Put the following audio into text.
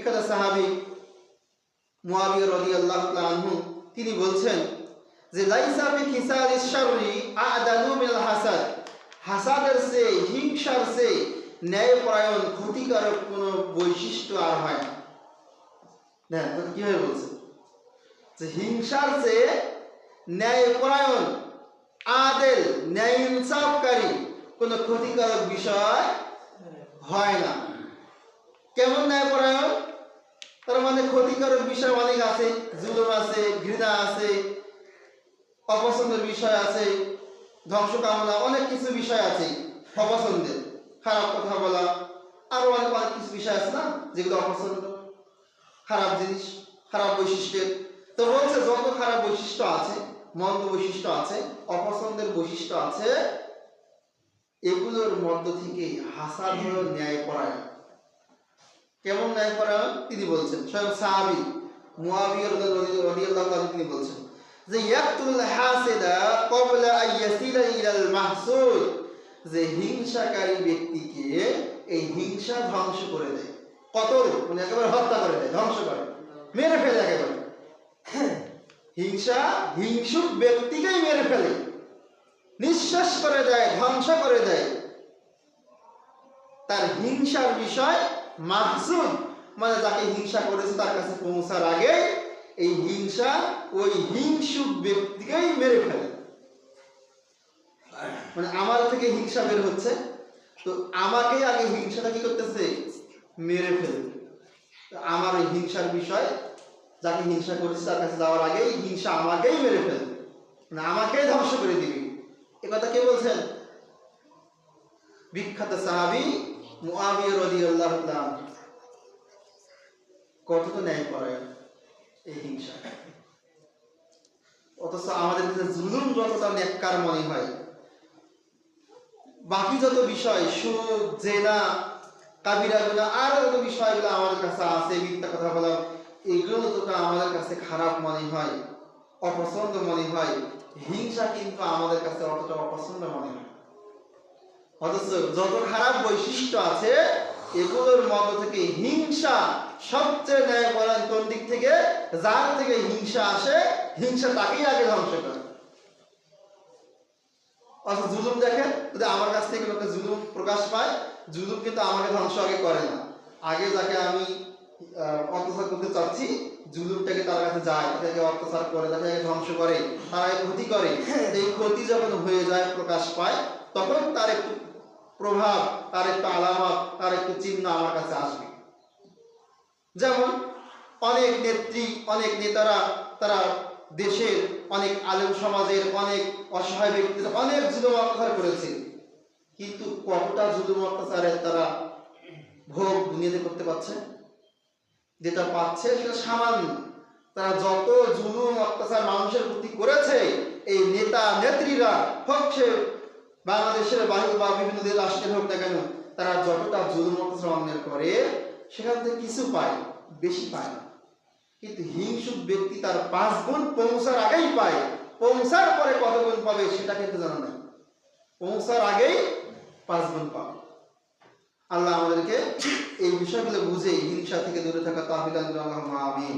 বিখ্যাত সাহাবী মুয়াবিয়া রাদিয়াল্লাহু তাআলা আনহু, তিনি বলছেন যে, লাইসা ফি খিসালিশ শাররি আদালু মিল হাসাদ। হাসাদের সে হিংসার সে ন্যায়পরায়ণ, ক্ষতিকারক কোনো বৈশিষ্ট্য আর হয় না। দেখ তো কীভাবে বলছে? যে, হিংসার সে ন্যায়পরায়ণ, আদেল ন্যায় ইনসাফকারী কোনো ক্ষতিকারক বিষয় হয় না। কেমন ন্যায়পরায়ণ? মানে ক্ষতিকারক বিষয় অনেক আছে। জুলুম আছে, ঘৃণা আছে, অপছন্দের বিষয় আছে ধ্বংস কামনা অনেক কিছু বিষয় আছে অপছন্দের। খারাপ কথা বলা, আরও অনেক অনেক কিছু বিষয় আছে না, যেগুলো অপছন্দ। খারাপ জিনিস, খারাপ বৈশিষ্ট্যের। তো বলছে, যত খারাপ বৈশিষ্ট্য আছে, মন্দ বৈশিষ্ট্য আছে, অপছন্দের বৈশিষ্ট্য আছে, এগুলোর মধ্য থেকে হাসান ন্যায় পরায়ণ। কেমন ন্যায় পরায়ণ? তিনি বলছেন, স্বয়ং সাহাবি মুয়াবিয়া রাদিয়াল্লাহু তিনি বলছেন যে ইয়াকতুল হাসিদা ক্বাবলা ইলাল মাহসুদ। যে হিংসাকারী ব্যক্তিকে এই হিংসা ধ্বংস করে দেয়। কতল? মানে একেবারে হত্যা করে দেয়, ধ্বংস করে। মেরে ফেলে একেবারে। হিংসা হিংসুক ব্যক্তিকেই মেরে ফেলে। নিঃশ্বাস করে দেয়, ধ্বংস করে দেয়। তার হিংসার বিষয় মাহসুদ মানে যাকে হিংসা করেছে তার কাছে পৌঁছার আগে এই হিংসা ওই হিংসুক ব্যক্তিকেই মেরে ফেলে। মানে আমার থেকে হিংসা বের হচ্ছে, তো আমাকেই আগে হিংসাটা কি করতেছে? মেরে ফেলে আমার এই হিংসার বিষয়, যাকে হিংসা করেছে তার কাছে যাওয়ার আগেই হিংসা আমাকেই মেরে ফেলবে। মানে আমাকেই ধ্বংস করে দিবে। এ কথা কে বলছেন? বিখ্যাত সাহাবি কত তো ন্যায় এই হিংসা। অথচ আমাদের জুলুম যতটা মনে হয়, বাকি যত বিষয় জেনা, কাবিরা আর যত বিষয়গুলো আমাদের কাছে আছে, মিথ্যা কথা বলা এগুলো যতটা আমাদের কাছে খারাপ মনে হয়, অপছন্দ মনে হয়, হিংসা কিন্তু আমাদের কাছে অতটা অপছন্দ মনে হয় অথচ যত খারাপ বৈশিষ্ট্য আছে এগুলোর মধ্য থেকে হিংসা সবচেয়ে ন্যায় বলেন কোন দিক থেকে? যার থেকে হিংসা আসে হিংসা তাকেই আগে ধ্বংস করে। অথচ জুলুম দেখেন যদি আমার কাছ থেকে লোকে জুলুম প্রকাশ পায় জুলুম কিন্তু আমাকে ধ্বংস আগে করে না। আগে যাকে আমি অত্যাচার করতে চাচ্ছি জুলুমটাকে তার কাছে যায় তাকে অত্যাচার করে তাকে ধ্বংস করে তার ক্ষতি করে। এই ক্ষতি যখন হয়ে যায় প্রকাশ পায় তখন তার একটু প্রভাব, তার একটু আলামত, তার একটু চিহ্ন আমার কাছে আসবে। যেমন, অনেক নেত্রী, অনেক নেতারা, তারা দেশের অনেক আলেম সমাজের অনেক অসহায় ব্যক্তিদের অনেক জুলুম অত্যাচার করেছে। কিন্তু কতটা জুলুম অত্যাচারের তারা ভোগ দুনিয়াতে করতে পারছে? যেটা পাচ্ছে সেটা সামান্য। তারা যত জুলুম, অত্যাচার মানুষের প্রতি করেছে, এই নেতা নেত্রীরা সে বাংলাদেশের বাহির বা বিভিন্ন দেশ রাষ্ট্রের হোক না কেন, তারা যতটা জুলুম অত্যাচার করে, সেখান থেকে কিছু পায়, বেশি পায় না। কিন্তু হিংসুক ব্যক্তি তার পাঁচ গুণ পৌঁছার আগেই পায়। পৌঁছার পরে কত গুণ পাবে সেটা কিন্তু জানা নাই। পৌঁছার আগেই পাঁচ গুণ পাবে। আল্লাহ আমাদেরকে এই বিষয়গুলো বুঝে হিংসা থেকে দূরে থাকা তাহলে আল্লাহ আমিন।